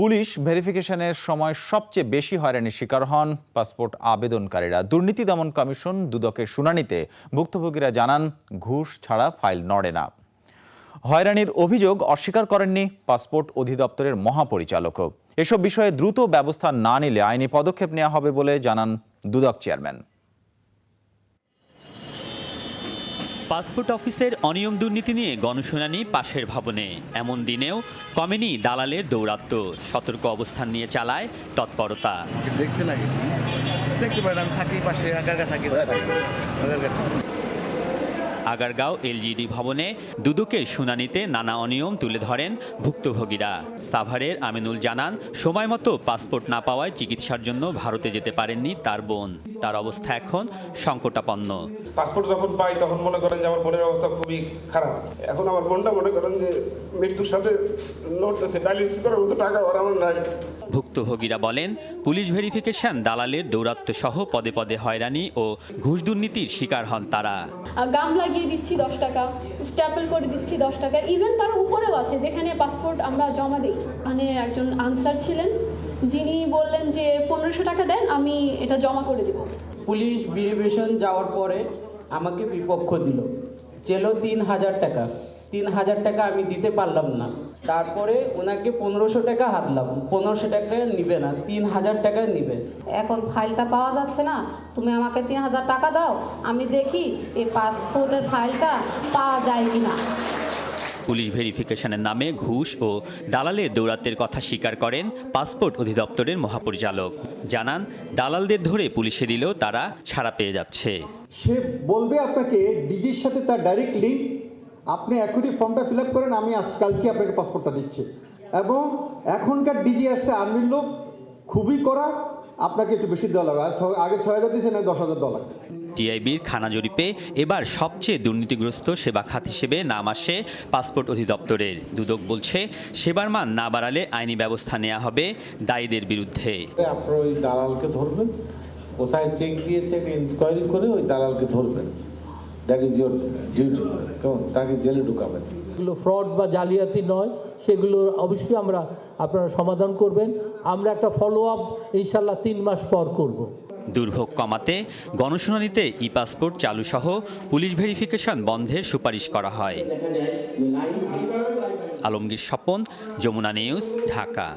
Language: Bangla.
পুলিশ ভেরিফিকেশনের সময় সবচেয়ে বেশি হয়রানির শিকার হন পাসপোর্ট আবেদনকারীরা। দুর্নীতি দমন কমিশন দুদকের শুনানিতে ভুক্তভোগীরা জানান, ঘুষ ছাড়া ফাইল নড়ে না। হয়রানির অভিযোগ অস্বীকার করেননি পাসপোর্ট অধিদপ্তরের মহাপরিচালকও এসব বিষয়ে দ্রুত ব্যবস্থা না নিলে আইনি পদক্ষেপ নেওয়া হবে বলে জানান দুদক চেয়ারম্যান। পাসপোর্ট অফিসের অনিয়ম দুর্নীতি নিয়ে গণশুনানি পাশের ভবনে। এমন দিনেও কমেনি দালালের দৌরাত্ম সতর্ক অবস্থান নিয়ে চালায় তৎপরতা। দেখছি নাকি দেখতে পারেন আমি থাকি পাশে থাকি। আগারগাঁও এলজিডি ভবনে দুদকের শুনানিতে নানা অনিয়ম তুলে ধরেন ভুক্তভোগীরা। সাভারের আমিনুল জানান সময় মতো পাসপোর্ট না পাওয়ায় চিকিৎসার জন্য ভারতে যেতে পারেননি তার বোন। তার অবস্থা এখন সংকটাপন্ন। পাসপোর্ট যখন পাই তখন মনে করেন যে আমার বোনের অবস্থা খুবই খারাপ। এখন আমার বোনটা মনে করেন যে মৃত্যুর সাথে লড়তেছে ডায়ালিসিস করার মতো টাকা ওর আমার নাই। ভুক্তভোগীরা বলেন পুলিশ ভেরিফিকেশন দালালের দৌরাত্ম্য সহ পদে পদে হয়রানি ও ঘুষ দুর্নীতির শিকার হন তারা। আর গাম লাগিয়ে দিচ্ছি দশ টাকা স্ট্যাপল করে দিচ্ছি দশ টাকা ইভেন তার উপরেও আছে যেখানে পাসপোর্ট আমরা জমা দিই। ওখানে একজন আনসার ছিলেন যিনি বললেন যে পনেরোশো টাকা দেন আমি এটা জমা করে দেবো। পুলিশ ভেরিফিকেশন যাওয়ার পরে আমাকে বিপক্ষ দিল। চেলো তিন হাজার টাকা। তিন হাজার টাকা আমি দিতে পারলাম না। তারপরে ওনাকে পনেরোশো টাকা হাতলাম। পনেরোশো টাকা নিবে না তিন হাজার টাকা নিবে। এখন ফাইলটা পাওয়া যাচ্ছে না। তুমি আমাকে তিন হাজার টাকা দাও। আমি দেখি এই পাসপোর্টের ফাইলটা পাওয়া যায় কি না পুলিশ ভেরিফিকেশনের নামে ঘুষ ও দালালের দৌরাত্মের কথা স্বীকার করেন পাসপোর্ট অধিদপ্তরের মহাপরিচালক। জানান, দালালদের ধরে পুলিশে দিলেও তারা ছাড়া পেয়ে যাচ্ছে। সে বলবে আপনাকে, ডিজির সাথে তার ডাইরেক্ট লিঙ্ক আপনি এখনই ফর্মটা ফিল আপ করেন, আমি আজ কালকে আপনাকে পাসপোর্টটা দিচ্ছি। এবং এখনকার ডিজি আসছে আর্মির লোক, খুবই করা আপনাকে একটু বেশি দেওয়া লাগবে। আর আগে ছয় হাজার দিয়েছেন না দশ হাজার দেওয়া লাগবে? টিআইবির খানা জরিপে এবার সবচেয়ে দুর্নীতিগ্রস্ত সেবা খাত হিসেবে নাম আসে পাসপোর্ট অধিদপ্তরের। দুদক বলছে সেবার মান না বাড়ালে আইনি ব্যবস্থা নেওয়া হবে দায়ীদের বিরুদ্ধে। আপনার ওই দালালকে ধরবেন কোথায় চেক দিয়েছে এটা ইনকোয়ারি করে ওই দালালকে ধরবেন। দ্যাট ইজ ইয়োর ডিউটি কেমন তাকে জেলে ঢুকাবেন। এগুলো ফ্রড বা জালিয়াতি নয় সেগুলো অবশ্যই আমরা আপনারা সমাধান করবেন। আমরা একটা ফলো আপ ইনশাল্লাহ তিন মাস পর করব। দুর্ভোগ কমাতে গণশুনানিতে ই পাসপোর্ট চালু সহ পুলিশ ভেরিফিকেশন বন্ধের সুপারিশ করা হয়। আলমগীর স্বপন যমুনা নিউজ ঢাকা।